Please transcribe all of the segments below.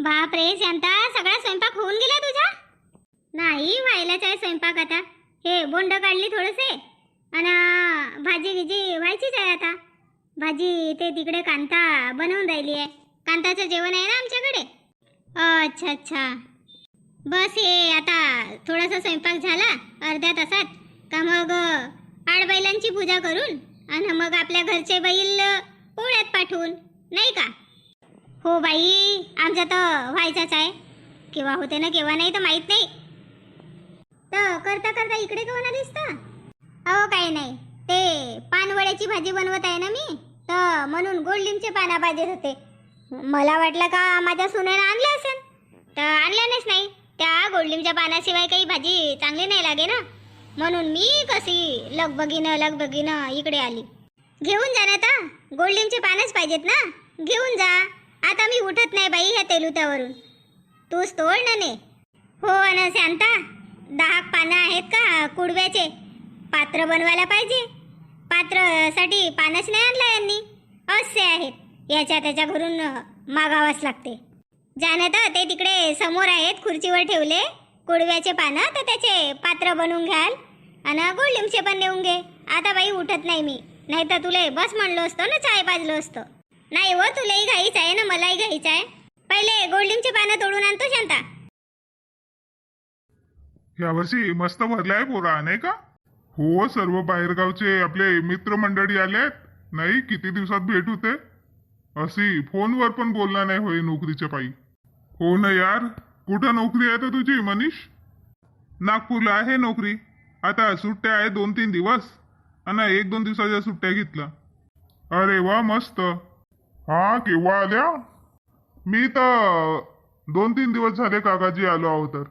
बाप रे शांता सगळा स्वयंपाक होऊन गेला तुझा? नाही व्हायलाच आहे स्वयंपाक आता. हे बोंड काढली थोडेसे. आणि भाजी गिजी व्हायचीच आहे आता. भाजी ते तिकडे कांता बनवून राहिली आहे. कांताचं जेवण आहे ना आमच्याकडे? अच्छा अच्छा. बस हे आता थोडासा स्वयंपाक झाला अर्ध्या तासात. का मग आडबैलांची पूजा करून आणि मग आपल्या घरचे बैल पोळ्यात पाठवून नाही का? हो बाई आमचं तर व्हायचंच आहे. केव्हा होते ना केव्हा नाही तर माहीत नाही. तर करता करता इकडे केव्हा ना दिसतं अहो काही नाही. ते पानवड्याची भाजी बनवत आहे ना मी तर म्हणून गोल्डिमचे पाना पाहिजेत होते. मला वाटलं का माझ्या सुनेनं आणले असेल? तर आणल्यानेच नाही. त्या गोल्डिमच्या पानाशिवाय काही भाजी चांगली नाही लागे ना. म्हणून मी कशी लगबगीनं लगबगीनं इकडे आली. घेऊन जा ना आता गोल्डिमचे पानच पाहिजेत ना. घेऊन जा. आता मी उठत नाही बाई ह्या तेलुत्यावरून तूच तोड ना ने हो अन शांता दहा पानं आहेत का कुडव्याचे? पात्र बनवायला पाहिजे. पात्रसाठी पानच नाही आणला यांनी. असे आहेत. याच्या त्याच्या घरून मागावाच मागावंच लागते. जाणं तर ते तिकडे समोर आहेत खुर्चीवर ठेवले. कुडव्याचे पानं तर त्याचे पात्र बनवून घ्याल. आणि गोल्डिमचे पण नेऊन घे. आता बाई उठत नाही मी. नाही तर तुले बस म्हणलो असतो ना चाय पाजलो असतो. नाही हो, व तुलाही घाईच आहे ना मलाही घाईच आहे. पहिले गोल्डिमचे पानं तोडून आणतो शांता. यावर्षी मस्त भरलाय पोरा नाही का? हो सर्व बाहेरगावचे आपले मित्रमंडळी आलेत. नाही किती दिवसात भेट होते? अशी फोनवर पण बोलणार नाही होय नोकरीच्या पायी. हो ना यार कुठं नोकरी आहे तर तुझी मनीष? नागपूरला आहे नोकरी. आता सुट्ट्या आहे दोन तीन दिवस. आणि एक दोन दिवसाच्या सुट्ट्या घेतल्या. अरे वा मस्त. हा केव्हा आल्या? मी तर दोन तीन दिवस झाले काकाजी आलो आहो तर.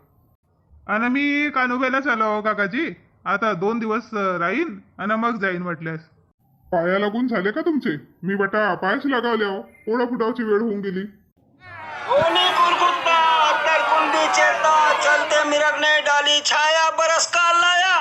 आणि मी कानोब्यालाच आलो आहो काकाजी. आता दोन दिवस राहीन आणि मग जाईन म्हटल्यास. पाया लागून झाले का तुमचे? मी बटा पायच लगावले आहो. पोळा फुटावची वेळ होऊन गेली. चलते मिरग ने डाली छाया बरस का लाया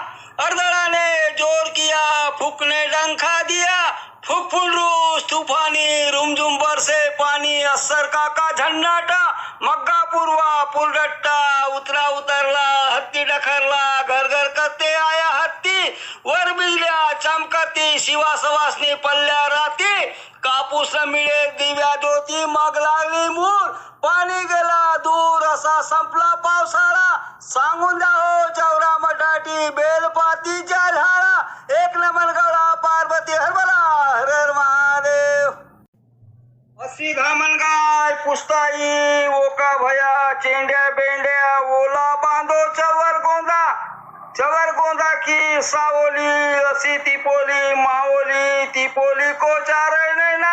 अर्दड़ा ने जोर किया फुक ने डंखा दिया. फुक तुफानी तूफानी रुमझुम बरसे पाणी अस्सर काका झन्नाटा मग्गा पूर्वा पुलडट्टा उतरा उतरला हत्ती डखरला घर घर करते आया हत्ती वर बिजल्या चमकती शिवा सवासनी पल्ल्या राती कापूस मिळे दिव्या ज्योती मग लागली मूर पाणी गेला दूर असा संपला पावसाळा सांगून द्या हो चौरा मटाटी बेलपातीच्या अशी धामणगाय पुस्ताई ओका भया चेंड्या बेंड्या ओला बांधो चवर गोंदा चवर गोंदा की सावली असी तिपोली माओली तिपोली को चार ना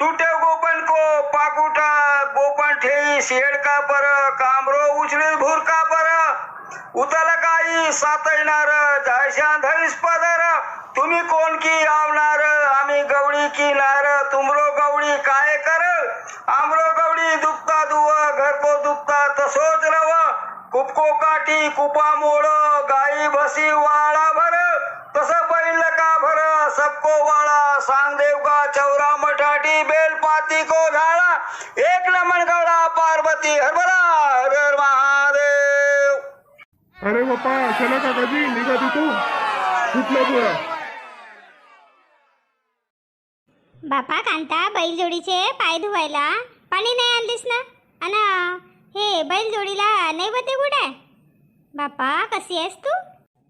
तुटे गोपन को पाकुटा गोपन ठेई शेड का पर कामरो उचले भूर का पर उतल काही सातळणार जायशा धरीस पदर तुम्ही कोण की आवणार आम्ही गवळी की नार तुमरो गवळी काय कर? आमरो गवळी दुखता दुव घरको दुखता तसोच रव. कुपको काठी कुपा मोळ गाई भसी वाळा भर. तस बैल का भर? सबको वाळा सांग देव का चौरा मठाटी बेल पाती को झाळा एक नमन गवळा पार्वती हरभरा. हर हर महादेव. अरे बाप्पा चला काकाजी निघा तू कुठलं तुला बापा कांता बैलजोडीचे पाय धुवायला. पाणी नाही आणलीस ना? अन हे बैलजोडीला नैवेद्य कुठे बापा कशी आहेस तू?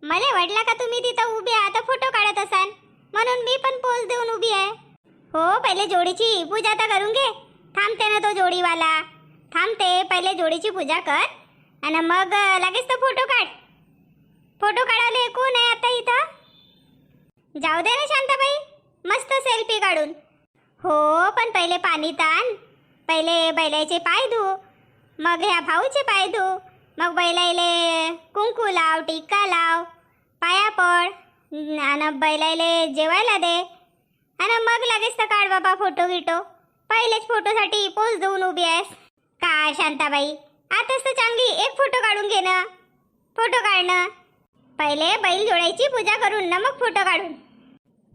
मला वाटला का तुम्ही तिथं उभी आहे आता फोटो काढत असाल. म्हणून मी पण पोज देऊन उभी आहे. हो पहिले जोडीची पूजा तर करून घे. थांबते ना तो जोडीवाला. थांबते पहिले जोडीची पूजा कर. आणि मग लगेच तो फोटो काढ. फोटो काढायला कोण आहे आता इथं? जाऊ दे ना शांताबाई. मस्त सेल्फी काढून. हो पण पहिले पाणी ताण पहिले बैलाचे पाय धू मग ह्या भाऊचे पाय धू मग बैलाले कुंकू लाव टिक्का लाव पाया पड आणि बैलाले जेवायला दे. आणि मग लगेच तर काढ बाबा फोटो गिटो पहिलेच फोटोसाठी पोज देऊन उभी आहेस. काय शांताबाई? आताच तर चांगली एक फोटो काढून घे ना. फोटो काढणं. पहिले बैल जोडायची पूजा करून ना मग फोटो काढून.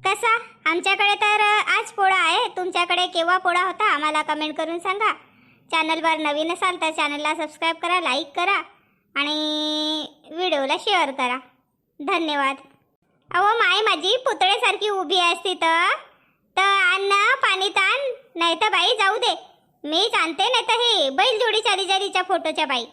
कसा? आमच्याकडे तर आज पोळा आहे. तुमच्याकडे केव्हा पोळा होता आम्हाला कमेंट करून सांगा. चॅनलवर नवीन असाल तर चॅनलला सबस्क्राईब करा लाईक करा आणि व्हिडिओला शेअर करा. धन्यवाद. अहो माय माझी पुतळेसारखी उभी आहेस तिथं तर अन्न पाणी ताण नाही तर बाई जाऊ दे. मीच आणते नाही तर हे बैलजोडी चालीचारीच्या फोटोच्या बाई.